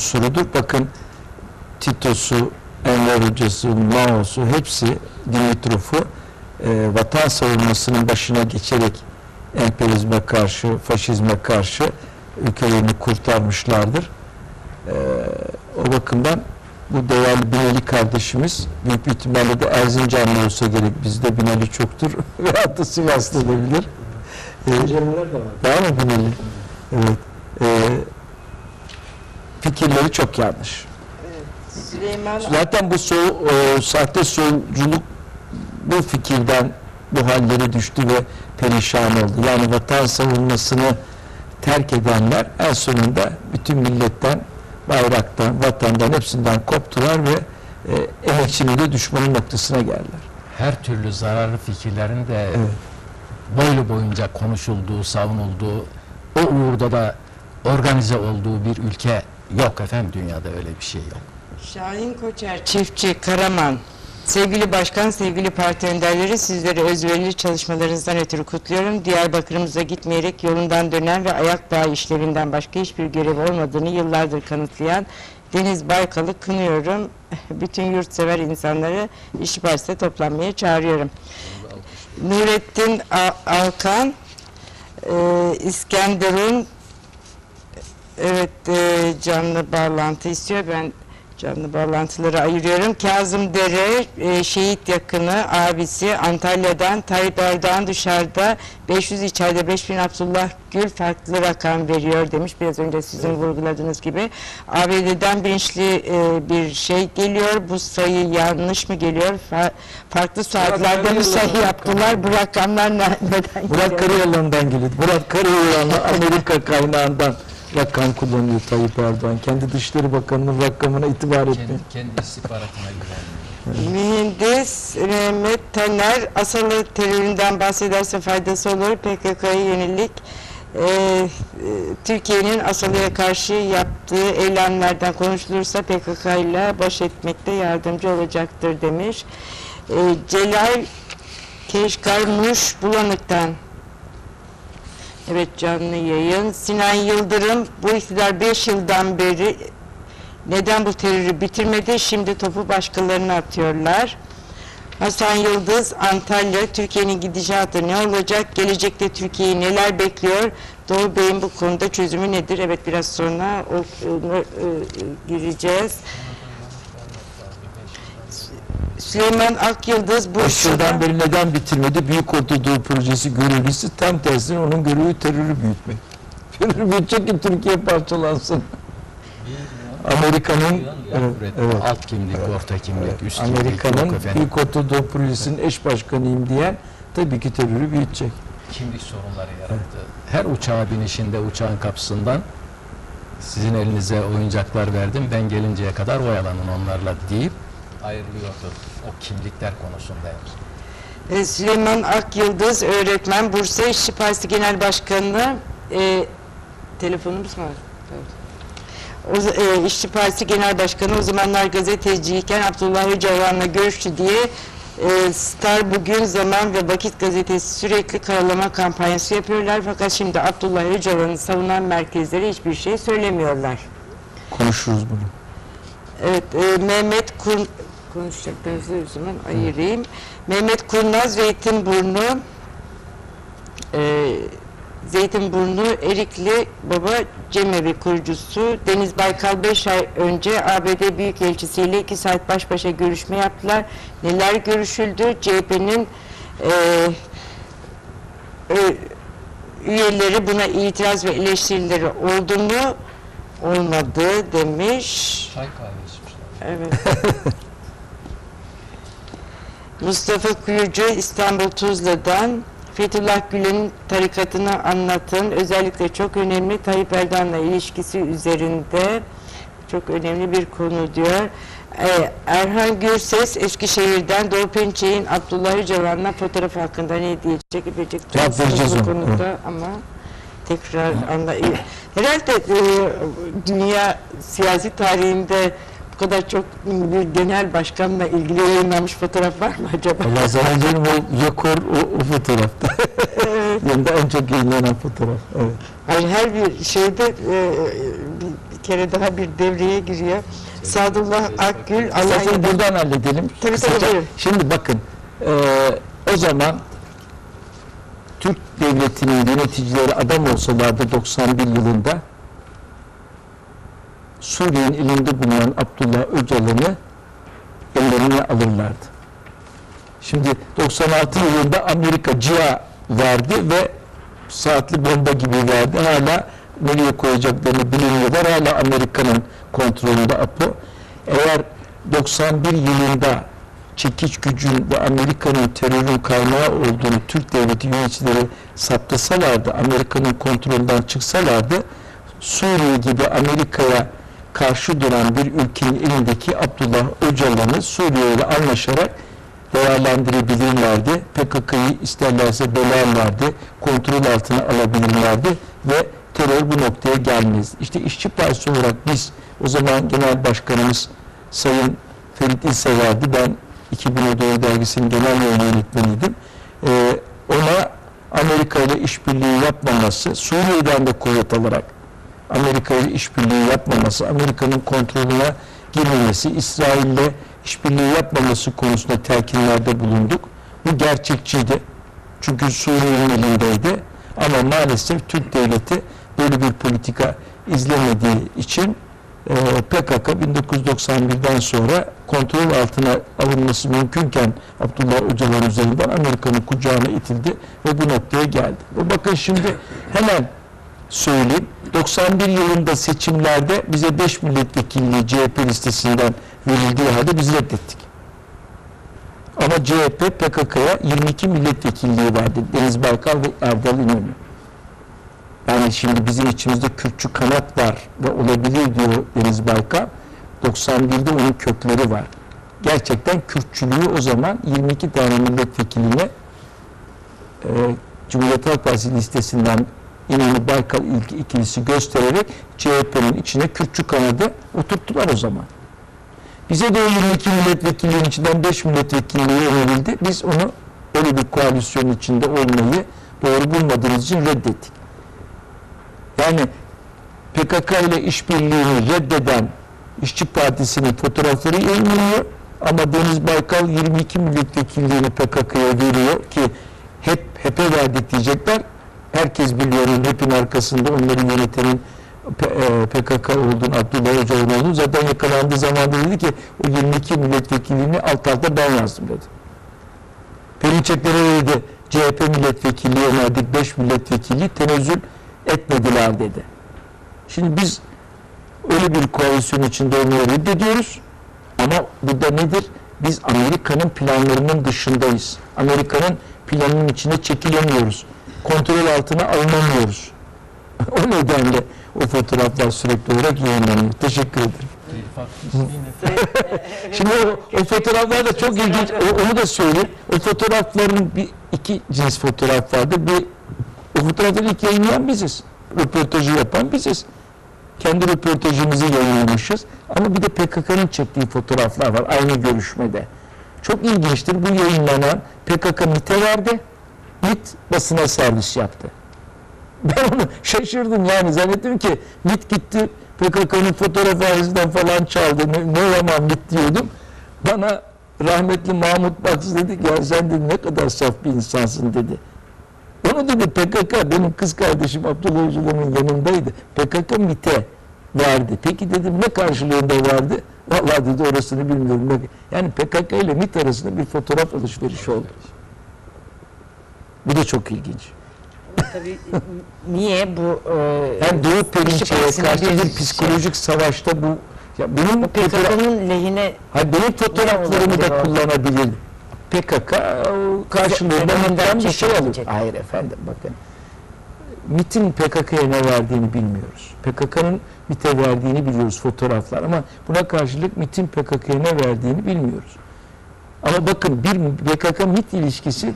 unsurudur. Bakın Tito'su, Enver Hoca'sı, Mao'su hepsi Dimitrov'u e, vatan savunmasının başına geçerek emperyalizme karşı, faşizme karşı ülkelerini kurtarmışlardır. E, o bakımdan bu değerli Binali kardeşimiz büyük bir ihtimalle de Erzincanlı olsa gerek bizde Binali çoktur veyahut da Sivas'ta olabilir. E, de var. Var mı Binali? Evet. E, fikirleri çok yanlış. Süleyman Zaten bu so e, sahte solculuk bu fikirden bu hallere düştü ve perişan oldu. Yani vatan savunmasını terk edenler en sonunda bütün milletten, bayraktan, vatandan hepsinden koptular ve e, emekçinin de düşmanın noktasına geldiler. her türlü zararlı fikirlerin de Evet. boylu boyunca konuşulduğu, savunulduğu, o uğurda da organize olduğu bir ülke yok efendim dünyada öyle bir şey yok. Şahin Koçer, Çiftçi, Karaman. Sevgili Başkan, sevgili parti önderleri sizleri özverili çalışmalarınızdan ötürü kutluyorum. Diyarbakır'ımıza gitmeyerek yolundan dönen ve ayak bağı işlerinden başka hiçbir görev olmadığını yıllardır kanıtlayan Deniz Baykal'ı kınıyorum. Bütün yurtsever insanları işi başta toplanmaya çağırıyorum. Nurettin Alkan, e, İskenderun Evet e, canlı bağlantı istiyor. Ben canlı bağlantıları ayırıyorum. Kazım Dere e, şehit yakını abisi Antalya'dan Tayyip Erdoğan dışarıda 500 içeride 5000 Abdullah Gül farklı rakam veriyor demiş. Biraz önce sizin vurguladığınız gibi. ABD'den bilinçli e, bir şey geliyor. Bu sayı yanlış mı geliyor? Fa- farklı saatlerde mi sayı yaptılar? Bu rakamlar ne- neden Murat geliyor? Karayolları'ndan geliyor. Murat Karayolları'ndan Amerika kaynağından rakam kullanıyor Tayyip Erdoğan. Kendi Dışişleri Bakanı'nın rakamına itibar etmiyor. Kendi, kendi istihbaratına güvenmiyor. Mühendis Mehmet Taner Asalı teröründen bahsederse faydası olur. PKK'ya yönelik e, e, Türkiye'nin Asalı'ya karşı yaptığı eylemlerden konuşulursa PKK ile baş etmekte yardımcı olacaktır demiş. E, Celal Keşkar Muş Bulanık'tan Evet canlı yayın. Sinan Yıldırım bu iktidar 5 yıldan beri neden bu terörü bitirmedi? Şimdi topu başkalarına atıyorlar. Hasan Yıldız, Antalya, Türkiye'nin gidişatı ne olacak? Gelecekte Türkiye'yi neler bekliyor? Doğu Bey'in bu konuda çözümü nedir? Evet biraz sonra o, ona, e, gireceğiz. Süleyman Akyıldız, Beş Bursa'da... yıldan beri neden bitirmedi? Büyük Ortadoğu Projesi görevlisi tam tersine onun görevi terörü büyütmek. Terörü büyütecek ki Türkiye parçalansın. Amerika'nın evet, evet, Alt kimlik, orta kimlik, üst kimlik yok Amerika'nın. Büyük Ortadoğu Projesi'nin eş başkanıyım diyen tabii ki terörü büyütecek. kimlik sorunları yarattı. Her uçağa binişinde uçağın kapısından sizin elinize oyuncaklar verdim ben gelinceye kadar oyalanın onlarla deyip ayrılıyordu o kimlikler konusunda. E, Süleyman Akyıldız öğretmen Bursa İşçi Partisi Genel Başkanı e, telefonumuz mu var? Evet. O, e, İşçi Partisi Genel Başkanı o zamanlar gazeteciyken Abdullah Öcalan'la görüştü diye e, Star Bugün Zaman ve Vakit gazetesi sürekli karalama kampanyası yapıyorlar fakat şimdi Abdullah Öcalan'ı savunan merkezleri hiçbir şey söylemiyorlar. Konuşuruz bunu. Evet, e, Mehmet Kur konuşacaklarınızı zaman ayırayım. Mehmet Kurnaz Zeytinburnu e, Zeytinburnu Erikli Baba Cemevi kurucusu Deniz Baykal 5 ay önce ABD Büyükelçisiyle 2 saat baş başa görüşme yaptılar. Neler görüşüldü? CHP'nin e, e, üyeleri buna itiraz ve eleştirileri oldu mu? Olmadı demiş. Çay kahve içmişler. Evet. Mustafa Kuyucu İstanbul Tuzla'dan Fethullah Gülen'in tarikatını anlatın. Özellikle çok önemli Tayyip Erdoğan'la ilişkisi üzerinde çok önemli bir konu diyor. Ee, Erhan Gürses Eskişehir'den Doğu Pençek'in Abdullah Öcalan'la fotoğrafı hakkında ne diyecek? Vereceğiz bu konuda ama tekrar anla. Herhalde e, dünya siyasi tarihinde kadar çok bir genel başkanla ilgili yayınlanmış fotoğraf var mı acaba? Allah zannediyorum o rekor o, o fotoğrafta. Evet. Yanında en çok yayınlanan fotoğraf. Evet. Hayır, her bir şeyde e, bir, kere daha bir devreye giriyor. Sadullah Akgül, Allah İsterseniz buradan halledelim. Tabii, tabii, buyurun. Şimdi bakın e, o zaman Türk devletinin yöneticileri adam olsalardı 91 yılında Suriye'nin elinde bulunan Abdullah Öcalan'ı ellerine alırlardı. Şimdi 96 yılında Amerika CIA verdi ve saatli bomba gibi verdi. Hala nereye koyacaklarını bilmiyorlar. Hala Amerika'nın kontrolünde APO. Eğer 91 yılında çekiç gücün ve Amerika'nın terörün kaynağı olduğunu Türk devleti yöneticileri saptasalardı, Amerika'nın kontrolünden çıksalardı, Suriye gibi Amerika'ya karşı duran bir ülkenin elindeki Abdullah Öcalan'ı Suriye ile anlaşarak değerlendirebilirlerdi. PKK'yı isterlerse bölerlerdi, kontrol altına alabilirlerdi ve terör bu noktaya gelmez. İşte işçi partisi olarak biz o zaman genel başkanımız Sayın Ferit İlsever'di. Ben 2000'e doğru dergisinin genel yayın yönetmeniydim. Ee, ona Amerika ile işbirliği yapmaması, Suriye'den de kuvvet alarak Amerika ile işbirliği yapmaması, Amerika'nın kontrolüne girmemesi, İsrail'le işbirliği yapmaması konusunda telkinlerde bulunduk. Bu gerçekçiydi. Çünkü Suriye'nin elindeydi. Ama maalesef Türk devleti böyle bir politika izlemediği için e, PKK 1991'den sonra kontrol altına alınması mümkünken Abdullah Öcalan üzerinden Amerika'nın kucağına itildi ve bu noktaya geldi. Bakın şimdi hemen söyleyeyim. 91 yılında seçimlerde bize 5 milletvekilliği CHP listesinden verildiği halde biz reddettik. Ama CHP PKK'ya 22 milletvekilliği verdi. Deniz Baykal ve Erdal İnönü. Yani şimdi bizim içimizde Kürtçü kanat var ve olabilir diyor Deniz Baykal. 91'de onun kökleri var. Gerçekten Kürtçülüğü o zaman 22 tane milletvekiline e, Cumhuriyet Halk Partisi listesinden İnönü Baykal ilk ikilisi göstererek CHP'nin içine Kürtçü kanadı oturttular o zaman. Bize de o 22 milletvekilliğinin içinden 5 milletvekilliği önerildi. Biz onu öyle bir koalisyon içinde olmayı doğru bulmadığımız için reddettik. Yani PKK ile işbirliğini reddeden İşçi Partisi'nin fotoğrafları yayınlanıyor ama Deniz Baykal 22 milletvekilliğini PKK'ya veriyor ki hep HEP'e verdik diyecekler. Herkes biliyor HEP'in arkasında onların yönetenin P- e, PKK olduğunu, Abdullah Öcalan olduğunu zaten yakalandığı zaman dedi ki o 22 milletvekilliğini alt alta ben yazdım dedi. Perinçeklere dedi CHP milletvekilliği önerdik 5 milletvekilliği tenezzül etmediler dedi. Şimdi biz öyle bir koalisyon içinde olmayı reddediyoruz. Ama bu da nedir? Biz Amerika'nın planlarının dışındayız. Amerika'nın planının içine çekilemiyoruz. Kontrol altına alınamıyoruz. o nedenle o fotoğraflar sürekli olarak yayınlanıyor. Teşekkür ederim. Şimdi o, o fotoğraflar da çok ilginç. O- onu da söyleyeyim. O fotoğrafların bir iki cins fotoğraf vardı. Bir o fotoğrafları ilk yayınlayan biziz. Röportajı yapan biziz. Kendi röportajımızı yayınlamışız. Ama bir de PKK'nın çektiği fotoğraflar var aynı görüşmede. Çok ilginçtir. Bu yayınlanan PKK MİT'e verdi. MİT basına servis yaptı. Ben onu şaşırdım yani zannettim ki MİT gitti PKK'nın fotoğraf ailesinden falan çaldı. Ne, ne zaman MİT diyordum. Bana rahmetli Mahmut Baksı dedi ki ya sen dedi ne kadar saf bir insansın dedi. Onu dedi PKK benim kız kardeşim Abdullah Öcalan'ın yanındaydı. PKK MİT'e verdi. Peki dedim ne karşılığında verdi? Vallahi dedi orasını bilmiyorum. Yani PKK ile MİT arasında bir fotoğraf alışverişi oldu. Bu da çok ilginç. Tabii niye bu e, Yani Doğu Perinçe'ye karşı bir bir psikolojik savaşta bu ya benim PKK'nın lehine hayır, benim fotoğraflarımı da kullanabilir. PKK o karşılığında MİT'ten bir şey alır. Hayır efendim bakın. MİT'in PKK'ya ne verdiğini bilmiyoruz. PKK'nın MİT'e verdiğini biliyoruz fotoğraflar ama buna karşılık MİT'in PKK'ya ne verdiğini bilmiyoruz. Ama bakın bir PKK-MİT ilişkisi